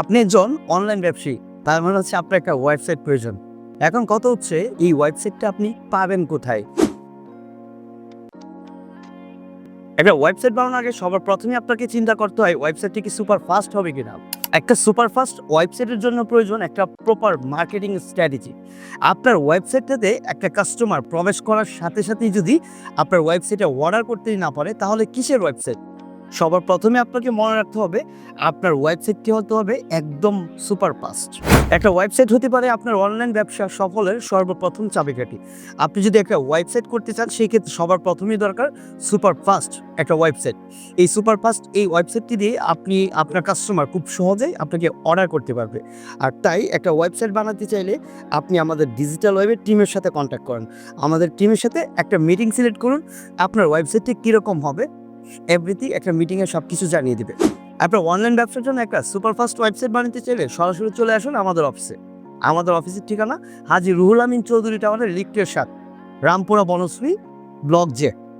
আপনি একজন অনলাইন ব্যবসায়ী, তার মানে হচ্ছে আপনার একটা ওয়েবসাইট প্রয়োজন। এখন কত হচ্ছে, এই ওয়েবসাইটটা আপনি পাবেন কোথায়? একটা ওয়েবসাইট বানানোর আগে সবার প্রথমে আপনাকে চিন্তা করতে হয় ওয়েবসাইটটি কি সুপার ফাস্ট হবে কিনা? একটা সুপার ফাস্ট ওয়েবসাইটের জন্য প্রয়োজন একটা প্রপার মার্কেটিং স্ট্র্যাটেজি আপনার ওয়েবসাইটটাতে একটা কাস্টমার প্রবেশ করার সাথে সাথেই যদি আপনার ওয়েবসাইটে অর্ডার করতেই না পারে, তাহলে কিসের ওয়েবসাইট সবার প্রথমে আপনাকে মনে রাখতে হবে, আপনার ওয়েবসাইটটি হতে হবে একদম সুপার ফাস্ট একটা ওয়েবসাইট হতে পারে আপনার অনলাইন ব্যবসা সফলের সর্বপ্রথম চাবিকাঠি। আপনি যদি একটা ওয়েবসাইট করতে চান, সেই ক্ষেত্রে সবার প্রথমেই দরকার সুপার ফাস্ট একটা ওয়েবসাইট এই সুপার ফাস্ট এই ওয়েবসাইটটি দিয়ে আপনি আপনার কাস্টমার খুব সহজেই আপনাকে অর্ডার করতে পারবে। আর তাই একটা ওয়েবসাইট বানাতে চাইলে আপনি আমাদের ডিজিটাল ওয়েবের টিমের সাথে কন্ট্যাক্ট করেন। আমাদের টিমের সাথে একটা মিটিং সিলেক্ট করুন, আপনার ওয়েবসাইটটি কীরকম হবে এভরিথিং একটা মিটিংয়ে সব কিছু জানিয়ে দেবে। আপনার অনলাইন ব্যবসার জন্য একটা সুপারফাস্ট ওয়েবসাইট বানাতে চাইলে সরাসরি চলে আসুন আমাদের অফিসে আমাদের অফিসের ঠিকানা হাজি রুহুল আমিন চৌধুরী টাওয়ারের লিফটের সাথে। Rampura Banasree block J